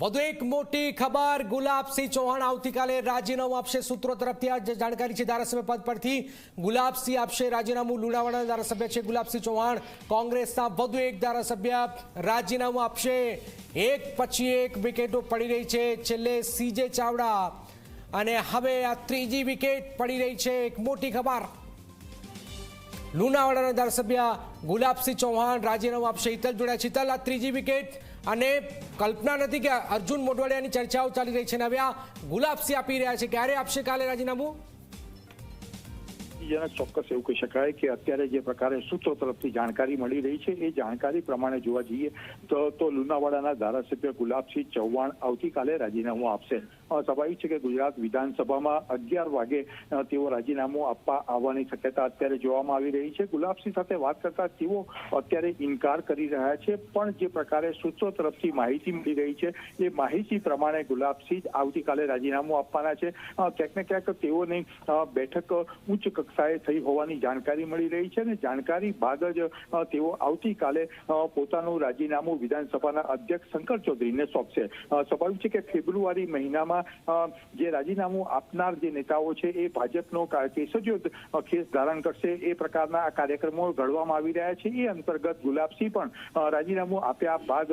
વધુ એક મોટી ખબર ગુલાબસિંહ ચૌહાણ આવતીકાલે રાજીનામું આપશે સૂત્રો તરફથી. આ જાણકારી છે ધારાસભ્ય પદ પરથી ગુલાબસિંહ આપશે રાજીનામું. લુણાવાડાના ધારાસભ્ય છે ગુલાબસિંહ ચૌહાણ. કોંગ્રેસના વધુ એક ધારાસભ્ય રાજીનામું આપશે. એક પછી એક વિકેટો પડી રહી છે છેલ્લે સીજે ચાવડા. અને હવે આ ત્રીજી વિકેટ પડી રહી છે. એક મોટી ખબર. લુણાવાડાના ધારાસભ્ય ગુલાબસિંહ ચૌહાણ, રાજીનામું આપશે હિતલ જોડ્યા છે આ ત્રીજી વિકેટ અને કલ્પના નથી કે અર્જુન મોઢવાડિયાની ચર્ચાઓ ચાલી રહી છે. અને હવે આ ગુલાબસિંહ આપી રહ્યા છે. ક્યારે આપશે કાલે રાજીનામું? જનક ચોક્કસ એવું કહી શકાય કે અત્યારે જે પ્રકારે સૂત્રો તરફથી જાણકારી મળી રહી છે, એ જાણકારી પ્રમાણે જોવા જઈએ તો તો લુણાવાડાના ધારાસભ્ય ગુલાબસિંહ ચૌહાણ આવતીકાલે રાજીનામું આપશે. સ્વાભાવિક છે કે ગુજરાત વિધાનસભામાં અગિયાર વાગે તેઓ રાજીનામું આપવા આવવાની શક્યતા અત્યારે જોવામાં આવી રહી છે. ગુલાબસિંહ સાથે વાત કરતા તેઓ અત્યારે ઇનકાર કરી રહ્યા છે, પણ જે પ્રકારે સૂત્રો તરફથી માહિતી મળી રહી છે, એ માહિતી પ્રમાણે ગુલાબસિંહ આવતીકાલે રાજીનામું આપવાના છે. ક્યાંક ને ક્યાંક તેઓની બેઠક ઉચ્ચ કક્ષાએ થઈ હોવાની જાણકારી મળી રહી છે અને જાણકારી બાદ જ તેઓ આવતીકાલે પોતાનું રાજીનામું વિધાનસભાના અધ્યક્ષ શંકર ચૌધરીને સોંપશે. સ્વાભાવિક છે કે ફેબ્રુઆરી મહિનામાં જે રાજીનામું આપનાર જે નેતાઓ છે એ ભાજપનો કેસજો કેસ ધારણ કરશે એ પ્રકારના આ કાર્યક્રમો ઘડવામાં આવી રહ્યા છે. એ અંતર્ગત ગુલાબસિંહ પણ રાજીનામું આપ્યા બાદ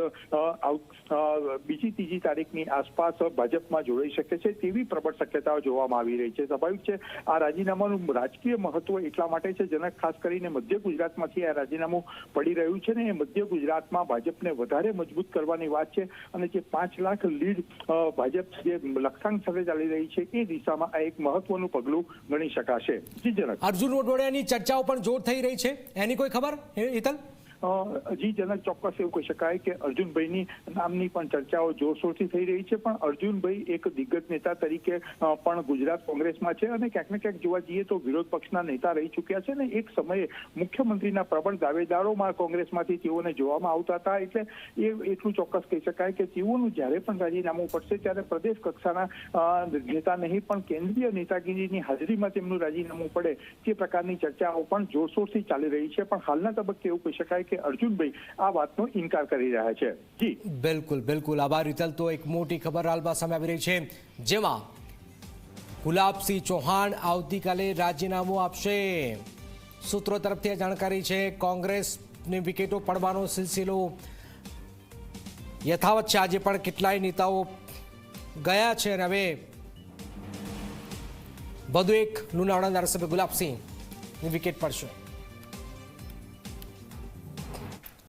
બીજી ત્રીજી તારીખની આસપાસ ભાજપમાં જોડાઈ શકે છે તેવી પ્રબળ શક્યતાઓ જોવામાં આવી રહી છે. સ્વાભાવિક છે, આ રાજીનામાનું રાજકીય મહત્વ એટલા માટે છે, જેને ખાસ કરીને મધ્ય ગુજરાતમાંથી આ રાજીનામું પડી રહ્યું છે ને એ મધ્ય ગુજરાતમાં ભાજપને વધારે મજબૂત કરવાની વાત છે અને જે પાંચ લાખ લીડ ભાજપ જે લક્ષાંક સાથે ચાલી રહી છે, એ દિશામાં આ એક મહત્વનું પગલું ગણી શકાશે. જી જનક. અર્જુન મોઢવાડિયાની ચર્ચાઓ પણ જોર થઈ રહી છે. એની કોઈ ખબર હિતલ અ, જી જનક ચોક્કસ એવું કહી શકાય કે અર્જુનભાઈની નામની પણ ચર્ચાઓ જોરશોરથી થઈ રહી છે પણ અર્જુનભાઈ એક દિગ્ગજ નેતા તરીકે પણ ગુજરાત કોંગ્રેસમાં છે અને ક્યાંક ને ક્યાંક જોવા જઈએ તો વિરોધ પક્ષના નેતા રહી ચૂક્યા છે ને એક સમયે મુખ્યમંત્રીના પ્રબળ દાવેદારોમાં કોંગ્રેસમાંથી તેઓને જોવામાં આવતા હતા. એટલે એ એટલું ચોક્કસ કહી શકાય કે તેઓનું જ્યારે પણ રાજીનામું પડશે ત્યારે પ્રદેશ કક્ષાના નેતા નહીં પણ કેન્દ્રીય નેતાગીરીની હાજરીમાં તેમનું રાજીનામું પડે તે પ્રકારની ચર્ચાઓ પણ જોરશોરથી ચાલી રહી છે. પણ હાલના તબક્કે એવું કહી શકાય કે અર્જુનભાઈ આ વાતનો ઇનકાર કરી રહ્યા છે. જી. બિલકુલ બિલકુલ. આભાર રીતલ તો એક મોટી ખબર હાલમાં સામે આવી રહી છે. જેમાં ગુલાબસિંહ ચૌહાણ આવતીકાલે રાજીનામું આપશે. સૂત્રો તરફથી આ જાણકારી છે. કોંગ્રેસની વિકેટો પડવાનો સિલસિલો યથાવત છે. આજે પણ કેટલાય નેતાઓ ગયા છે અને હવે વધુ એક લુણાવાડા ધારાસભ્ય ગુલાબસિંહની વિકેટ પડશે.